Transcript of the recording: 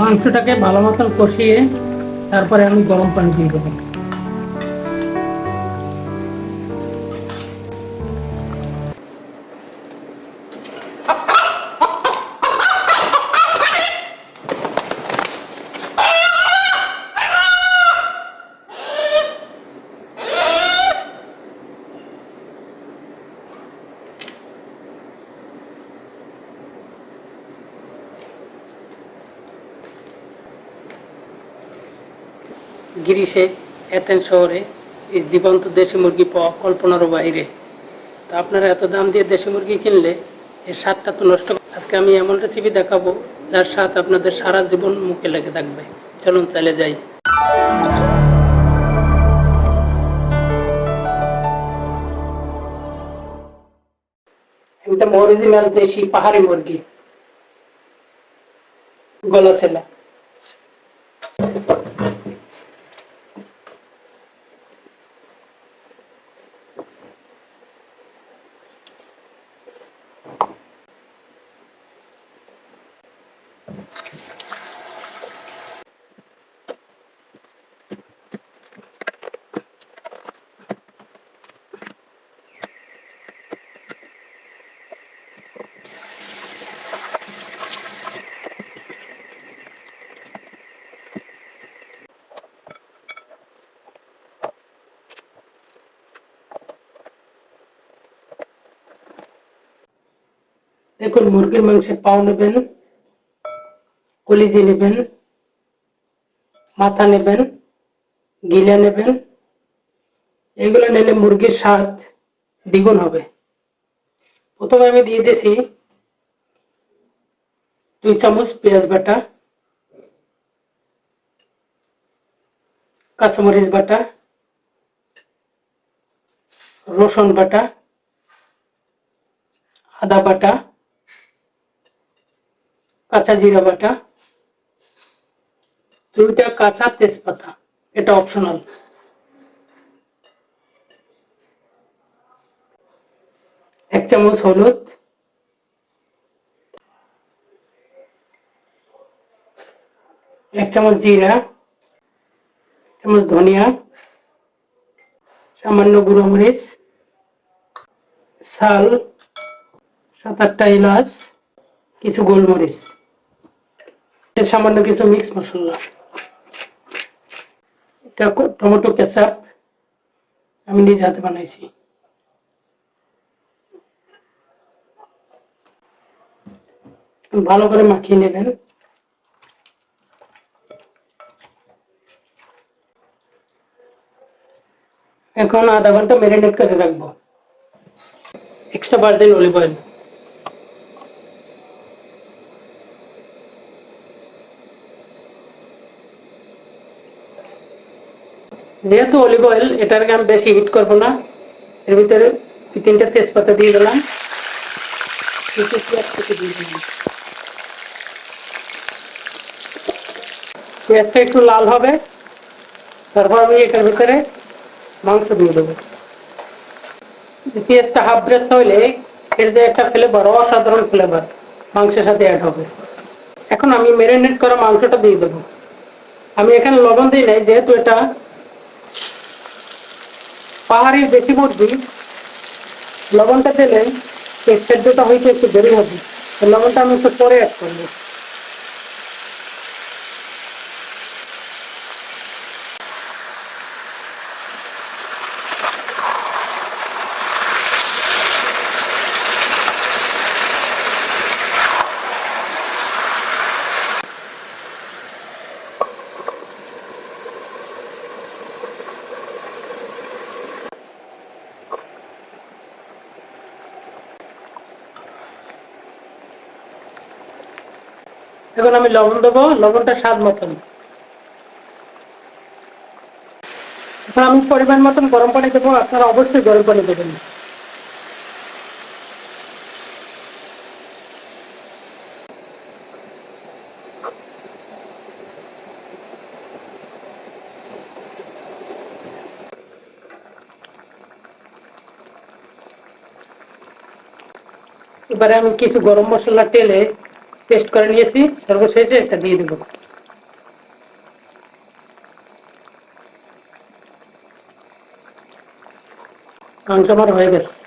মাংসটাকে ভালো মতন কষিয়ে তারপরে আমি গরম পানি দিয়ে দেবো। গিরিশে এথেন শহরে, এই জীবন্ত দেশি মুরগি পাওয়া কল্পনারও বাইরে। তো আপনারা এত দাম দিয়ে দেশি মুরগি কিনলে এর স্বাদটা তো নষ্ট আজকে আমি এমন রেসিপি দেখাবো, যার স্বাদ আপনাদের সারা জীবন মুখে লেগে থাকবে। চলুন চালে যাই। একদম অরিজিনাল দেশি পাহাড়ি মুরগি। গলা ছেলা। দেখুন মুরগির মাংসের পাও নেবেন কলিজি নেবেন মাথা নেবেন, গিলা নেবেন, এগুলো নিলে মুরগির স্বাদ দ্বিগুণ হবে। প্রথমে আমি দিয়ে দিয়েছি দুই চামচ পেঁয়াজ বাটা, কাঁচামরিচ বাটা, রসুন বাটা, আদা বাটা, কাঁচা জিরা বাটা দুইটা কাঁচা তেজপাতা, এটা অপশনাল এক চামচ হলুদ। এক চামচ জিরা। চামচ ধনিয়া। সামান্য গুঁড়ো মরিচ। শাল সাত আটটা এলাচ। কিছু গোলমরিচ। সামান্য কিছু মিক্স মশলা। এটা টমেটো কেচাপ আমি নিজ হাতে বানাইছি। ভালো করে মাখিয়ে নেবেন। এখন আধা ঘণ্টা ম্যারিনেট করে রাখব। এক্সট্রা বার দিন অলিভ অয়েল যেহেতু অলিভ অয়েল এটাকে আমি বেশি হিট করব না। এর ভিতরে দুই তিনটা তেজপাতা দিয়ে দিলাম। পেঁয়াজটা একটু লাল হবে। তারপর আমি এটার ভিতরে মাংস দিয়ে দেবো। পেঁয়াজটা হাফ ব্রেস্ট হইলে এর যে একটা ফ্লেভার অসাধারণ ফ্লেভার মাংসের সাথে অ্যাড হবে। এখন আমি ম্যারিনেট করা মাংসটা দিয়ে দেবো। আমি এখানে লবণ দিই নাই, যেহেতু এটা পাহাড়ি বেশি মুরগি লবণটা দিলে এই সেদ্ধটা হয়েছে একটু দেরি হবে লবণটা আমি একটু পরে অ্যাড করব। এখন আমি লবণ দেবো, লবণটা স্বাদ মতন। এখন আমি পরিমাণ মতন গরম পানি দেবো, আপনারা অবশ্যই গরম পানি দেবেন। এবারে আমি কিছু গরম মশলা তেলে टेस्ट कर लिए सर्वश्रेष्ठ तो दिए देखो। अंक हमारे हो